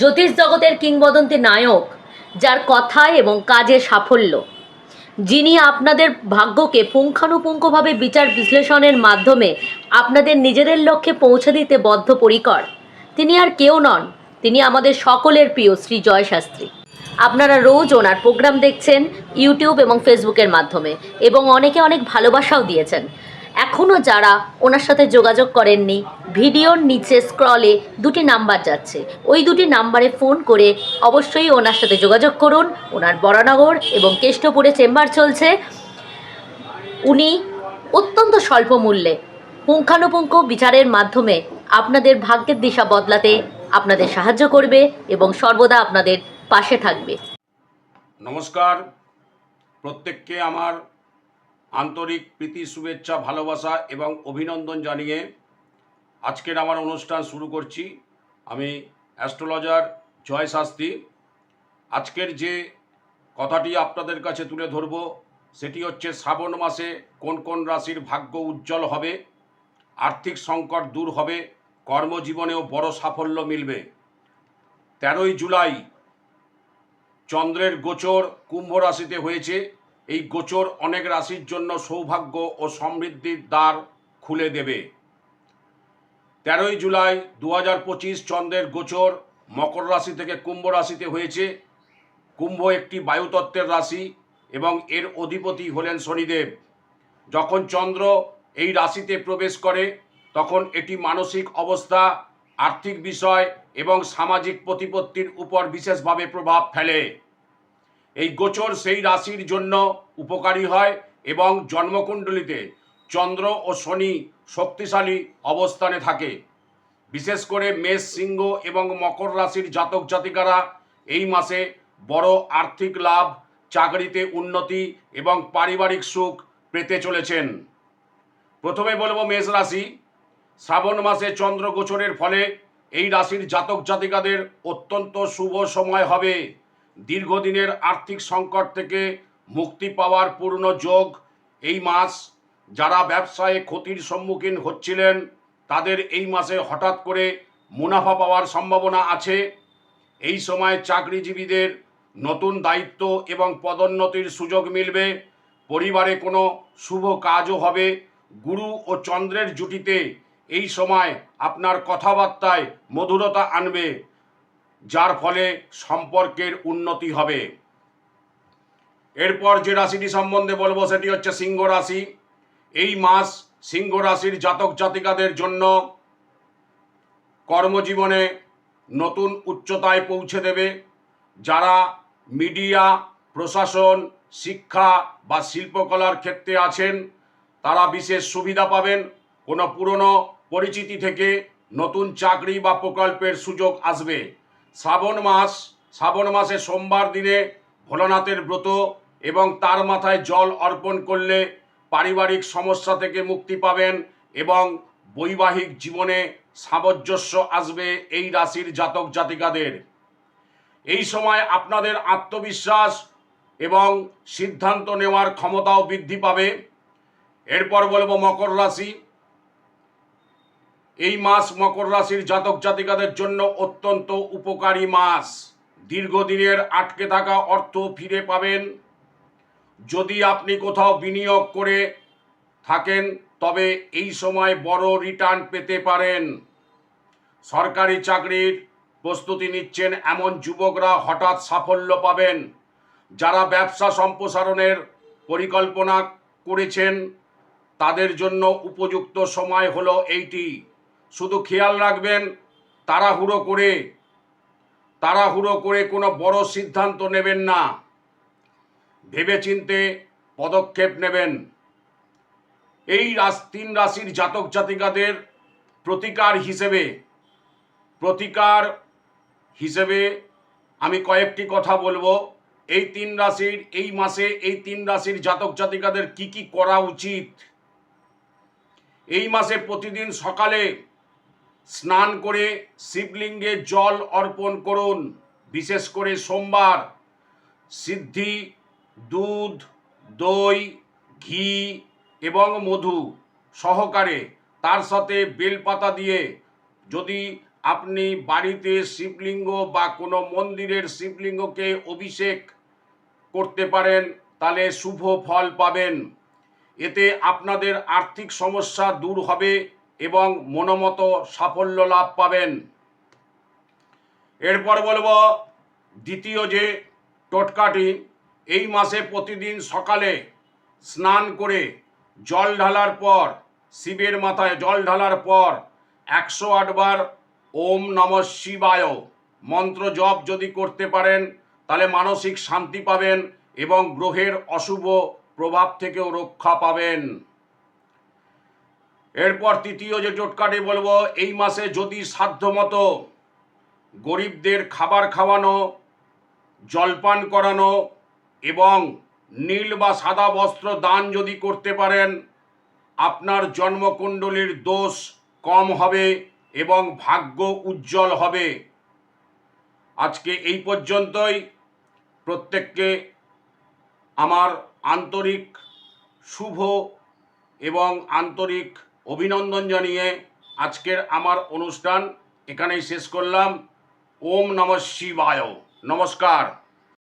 জ্যোতিষ জগতের কিংবদন্তি নায়ক, যার কথায় এবং কাজে সাফল্য। যিনি আপনাদের ভাগ্যকে পুঙ্খানুপুঙ্খভাবে বিচার বিশ্লেষণের মাধ্যমে আপনাদের নিজেদের লক্ষ্যে পৌঁছে দিতে বদ্ধপরিকর। তিনি আর কেউ নন, তিনি আমাদের সকলের প্রিয় শ্রী জয় শাস্ত্রী আপনারা রোজ ওনার প্রোগ্রাম দেখছেন, ইউটিউব এবং ফেসবুকের মাধ্যমে, এবং অনেকে অনেক ভালোবাসাও দিয়েছেন। এখনও যারা ওনার সাথে যোগাযোগ করেননি, ভিডিওর নিচে স্ক্রলে দুটি নাম্বার যাচ্ছে। ওই দুটি নাম্বারে ফোন করে অবশ্যই ওনার সাথে যোগাযোগ করুন। ওনার বরানগর এবং কেষ্টপুরে চেম্বার চলছে। উনি অত্যন্ত স্বল্প মূল্যে পুঙ্খানুপুঙ্খ বিচারের মাধ্যমে আপনাদের ভাগ্যের দিশা বদলাতে আপনাদের সাহায্য করবে এবং সর্বদা আপনাদের পাশে থাকবে। নমস্কার। প্রত্যেককে আমার আন্তরিক প্রীতি, শুভেচ্ছা, ভালোবাসা এবং অভিনন্দন জানিয়ে আজকের আমার অনুষ্ঠান শুরু করছি। আমি অ্যাস্ট্রোলজার জয় শাস্ত্রী। আজকের যে কথাটি আপনাদের কাছে তুলে ধরব, সেটি হচ্ছে শ্রাবণ মাসে কোন কোন রাশির ভাগ্য উজ্জ্বল হবে, আর্থিক সংকট দূর হবে, কর্মজীবনেও বড় সাফল্য মিলবে। তেরোই জুলাই চন্দ্রের গোচর কুম্ভ রাশিতে হয়েছে। এই গোচর অনেক রাশির জন্য সৌভাগ্য ও সমৃদ্ধির দ্বার খুলে দেবে। তেরোই জুলাই দু হাজার পঁচিশ চন্দ্রের গোচর মকর রাশি থেকে কুম্ভ রাশিতে হয়েছে। কুম্ভ একটি বায়ুতত্ত্বের রাশি এবং এর অধিপতি হলেন শনিদেব। যখন চন্দ্র এই রাশিতে প্রবেশ করে, তখন এটি মানসিক অবস্থা, আর্থিক বিষয় এবং সামাজিক প্রতিপত্তির উপর বিশেষভাবে প্রভাব ফেলে। এই গোচর সেই রাশির জন্য উপকারী হয় এবং জন্মকুণ্ডলিতে চন্দ্র ও শনি শক্তিশালী অবস্থানে থাকে। বিশেষ করে মেষ, সিংহ এবং মকর রাশির জাতক জাতিকারা এই মাসে বড় আর্থিক লাভ, চাকরিতে উন্নতি এবং পারিবারিক সুখ পেতে চলেছেন। প্রথমে বলব মেষ রাশি। শ্রাবণ মাসে চন্দ্র গোচরের ফলে এই রাশির জাতক জাতিকাদের অত্যন্ত শুভ সময় হবে। দীর্ঘদিনের আর্থিক সংকট থেকে মুক্তি পাওয়ার পূর্ণ যোগ, এই মাস যারা ব্যবসায়ে ক্ষতির সম্মুখীন হচ্ছিলেন, তাদের এই মাসে হঠাৎ করে মুনাফা পাওয়ার সম্ভাবনা আছে। এই সময় চাকরিজীবীদের নতুন দায়িত্ব এবং পদোন্নতির সুযোগ মিলবে। পরিবারে কোনো শুভ কাজও হবে। গুরু ও চন্দ্রের জুটিতে এই সময় আপনার কথাবার্তায় মধুরতা আনবে। যার ফলে সম্পর্কের উন্নতি হবে। এরপর যে রাশিটি সম্বন্ধে বলব সেটি হচ্ছে সিংহ রাশি। এই মাস সিংহ রাশির জাতক জাতিকাদের জন্য কর্মজীবনে নতুন উচ্চতায় পৌঁছে দেবে। যারা মিডিয়া, প্রশাসন, শিক্ষা বা শিল্পকলার ক্ষেত্রে আছেন, তারা বিশেষ সুবিধা পাবেন। কোনো পুরনো পরিচিতি থেকে নতুন চাকরি বা প্রকল্পের সুযোগ আসবে। শ্রাবণ মাস, শ্রাবণ মাসে সোমবার দিনে ভোলানাথের ব্রত এবং তার মাথায় জল অর্পণ করলে পারিবারিক সমস্যা থেকে মুক্তি পাবেন এবং বৈবাহিক জীবনে সামঞ্জস্য আসবে এই রাশির জাতক জাতিকাদের। এই সময় আপনাদের আত্মবিশ্বাস এবং সিদ্ধান্ত নেওয়ার ক্ষমতাও বৃদ্ধি পাবে। এরপর বলব মকর রাশি। এই মাস মকর রাশির জাতক জাতিকাদের জন্য অত্যন্ত উপকারী মাস। দীর্ঘদিনের আটকে থাকা অর্থ ফিরে পাবেন। যদি আপনি কোথাও বিনিয়োগ করে থাকেন, তবে এই সময় বড় রিটার্ন পেতে পারেন। সরকারি চাকরির প্রস্তুতি নিচ্ছেন এমন যুবকরা হঠাৎ সাফল্য পাবেন। যারা ব্যবসা সম্প্রসারণের পরিকল্পনা করেছেন, তাদের জন্য উপযুক্ত সময় হলো এইটি। শুধু খেয়াল রাখবেন, তাড়াহুড়ো করে তাড়াহুড়ো করে কোনো বড় সিদ্ধান্ত নেবেন না। ভেবেচিন্তে পদক্ষেপ নেবেন। এই রাস তিন রাশির জাতক জাতিকাদের প্রতিকার হিসেবে প্রতিকার হিসেবে আমি কয়েকটি কথা বলব। এই তিন রাশির, এই মাসে এই তিন রাশির জাতক জাতিকাদের কি কি করা উচিত? এই মাসে প্রতিদিন সকালে স্নান করে শিবলিঙ্গে জল অর্পণ করুন, বিশেষ করে সোমবার। সিদ্ধি, দুধ, দই, ঘি এবং মধু সহকারে তার সাথে বেলপাতা দিয়ে যদি আপনি বাড়িতে শিবলিঙ্গ বা কোনো মন্দিরের শিবলিঙ্গকে অভিষেক করতে পারেন, তাহলে শুভ ফল পাবেন। এতে আপনাদের আর্থিক সমস্যা দূর হবে। এবং মনোমতো সাফল্য লাভ পাবেন। এরপর বলব, দ্বিতীয় যে টোটকাটি, এই মাসে প্রতিদিন সকালে স্নান করে জল ঢালার পর, শিবের মাথায় জল ঢালার পর একশো আটবার ওম নম শিবায় মন্ত্র জপ যদি করতে পারেন, তাহলে মানসিক শান্তি পাবেন এবং গ্রহের অশুভ প্রভাব থেকেও রক্ষা পাবেন। এরপর তৃতীয় যে টোটকাটি বলব, এই মাসে যদি সাধ্যমতো গরিবদের খাবার খাওয়ানো, জলপান করানো এবং নীল বা সাদা বস্ত্র দান যদি করতে পারেন, আপনার জন্মকুণ্ডলীর দোষ কম হবে এবং ভাগ্য উজ্জ্বল হবে। আজকে এই পর্যন্তই। প্রত্যেককে আমার আন্তরিক শুভ এবং আন্তরিক অভিনন্দন জানিয়ে আজকের আমার অনুষ্ঠান এখানেই শেষ করলাম। ওম নম শিবায়। নমস্কার।